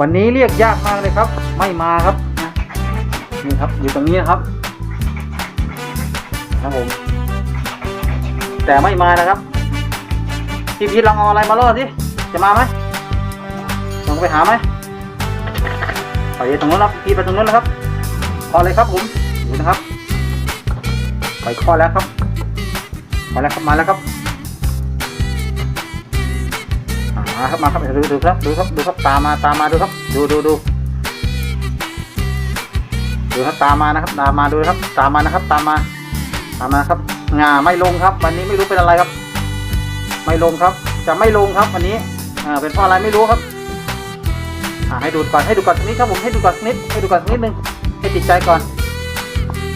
วันนี้เรียกยากมากเลยครับ ไม่มาครับ นี่ครับ อยู่ตรงนี้นะครับครับผม แต่ไม่มานะครับพี่พีทลองเอาอะไรมาล่อสิจะมาไหมลองไปหาไหมไปตรงนู้นครับพี่ไปตรงนู้นนะครับพอเลยครับผมดูนะครับ ไปข้อแล้วครับมาแล้วครับมาแล้วครับ มาครับมาครับดูดูครับดูครับดูครับตามมาตามมาดูครับ ดูดูดูดูครับตามมานะครับ ตามมาดูครับ ตามมานะครับ ตามมา ตามมาครับงาไม่ลงครับ วันนี้ไม่รู้เป็นอะไรครับ ไม่ลงครับ จะไม่ลงครับวันนี้อ่าเป็นเพราะอะไรไม่รู้ครับอ่าให้ดูก่อนให้ดูก่อนนิดครับผมให้ดูก่อนนิดให้ดูก่อนนิดนึงให้ติดใจก่อน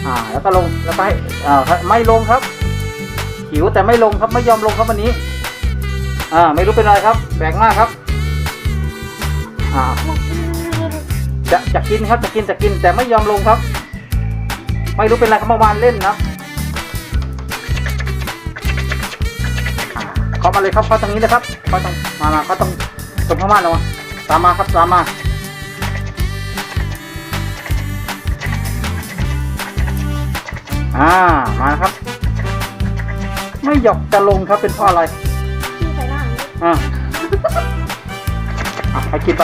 อ่าแล้วก็ลงแล้วก็ให้อ่าไม่ลงครับหิวแต่ไม่ลงครับไม่ยอมลงครับวันนี้ อ่าไม่รู้เป็นอะไรครับแปลกมากครับ อ่า จะจะกินครับจะกินจะกินแต่ไม่ยอมลงครับ ไม่รู้เป็นอะไรครับเมื่อวานเล่นนะครับอ่าเข้ามาเลยครับเข้าตรงนี้เลยครับเข้าตรงมามาเขาตรงตรงข้างบ้านเรามาตามมาครับตามมาอ่ามาครับ ไม่หยอกจะลงครับเป็นเพราะอะไร อย่างนี้อะให้กินป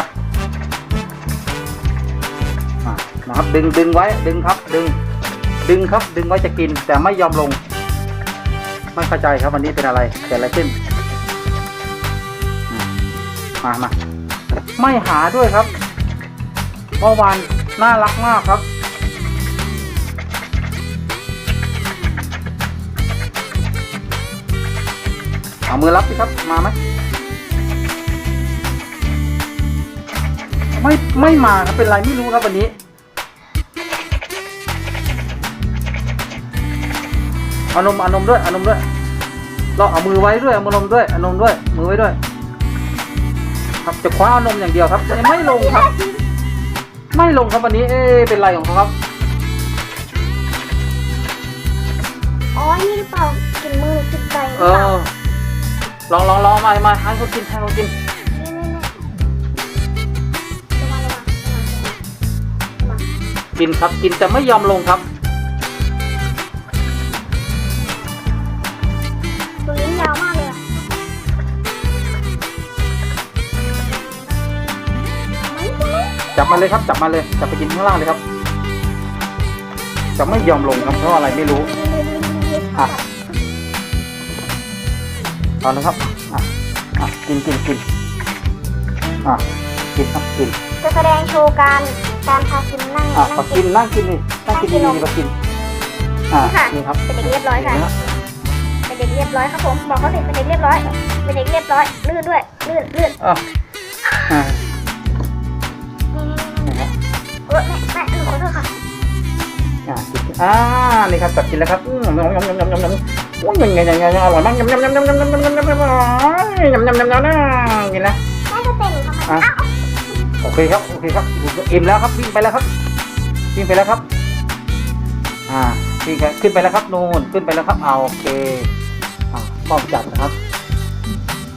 อ่านะครับดึงดึงไว้ดึงครับดึง ดึงครับดึงไว้จะกิน แต่ไม่ยอมลง ไม่เข้าใจครับวันนี้เป็นอะไรเกิดอะไรขึ้นอืมมามาไม่หาด้วยครับเมื่อวานน่ารักมากครับเอามือรับสิครับมาไหม ไม่ไม่มาครับเป็นไรไม่รู้ครับวันนี้ เอานมเอานมด้วยเอานมด้วย เราเอามือไว้ด้วยเอามือนมด้วยเอานมด้วย มือไว้ด้วย ครับจะคว้าเอานมอย่างเดียวครับยังไม่ลงครับ ไม่ลงครับวันนี้ เอ๊ะเป็นไรของเขาครับอ๋อนี่หรือเปล่ากินมือติดใจหรือเอเปล่าอลองลองลองมามาให้เขากินให้เขากินนี่นี่ กินครับกินแต่ไม่ยอมลงครับตัวลิ้นยาวมากเลยอะไม่ไม่จับมาเลยครับจับมาเลยจับไปกินข้างล่างเลยครับ จะไม่ยอมลงครับเพราะอะไรไม่รู้อะเอาเลยครับอะอะกินกินกินอะกินครับกินจะแสดงโชว์การ การพากินนั่งอะนั่ก็งกินนั่งกินนี่นั่งกินดีๆก็กิน อะค่ะ นี่ครับเป็นเด็กเรียบร้อยค่ะนี่ฮเป็นเด็กเรียบร้อยครับผมบอกเขาสิเป็นเด็กเรียบร้อย เป็นเด็กเรียบร้อย ลื่นด้วย ลื่นลื่นอะอะนี่นี่นี่นี่ครับเออแม่แม่หนูขอโทษค่ะอะกินอ่านี่ครับจับกินแล้วครับอืมยำยำยำยำยำยำโอ้ยยังไงยังไงยังอร่อยมากยำยำยำยำยำยำยำยำยำยำยำยำยำยำยำยำกินแล้วแม่จะเต้นทำไมอะอ้าว โอเคครับโอเคครับอิ่มแล้วครับวิ่งไปแล้วครับวิ่งไปแล้วครับ อ่าวิ่งไปขึ้นไปแล้วครับนู่นขึ้นไปแล้วครับเอาโอเคอ่าป้อมจัดนะครับ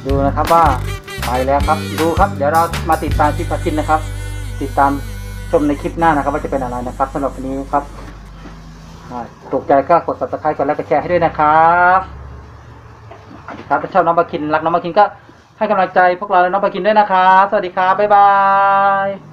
ดูนะครับว่าไปแล้วครับ ดูครับ เดี๋ยวเรามาติดตามคลิปกินนะครับ ติดตามชมในคลิปหน้านะครับ ว่าจะเป็นอะไรนะครับสำหรับวันนี้ครับอ่าถูกใจก็กด subscribe กดไลค์กดแชร์ให้ด้วยนะครับสวัสดีครับถ้าชอบน้องปากินรักน้องปากินก็ ให้กำลังใจพวกเราและน้องปากินด้วยนะครับ สวัสดีครับ บ๊ายบาย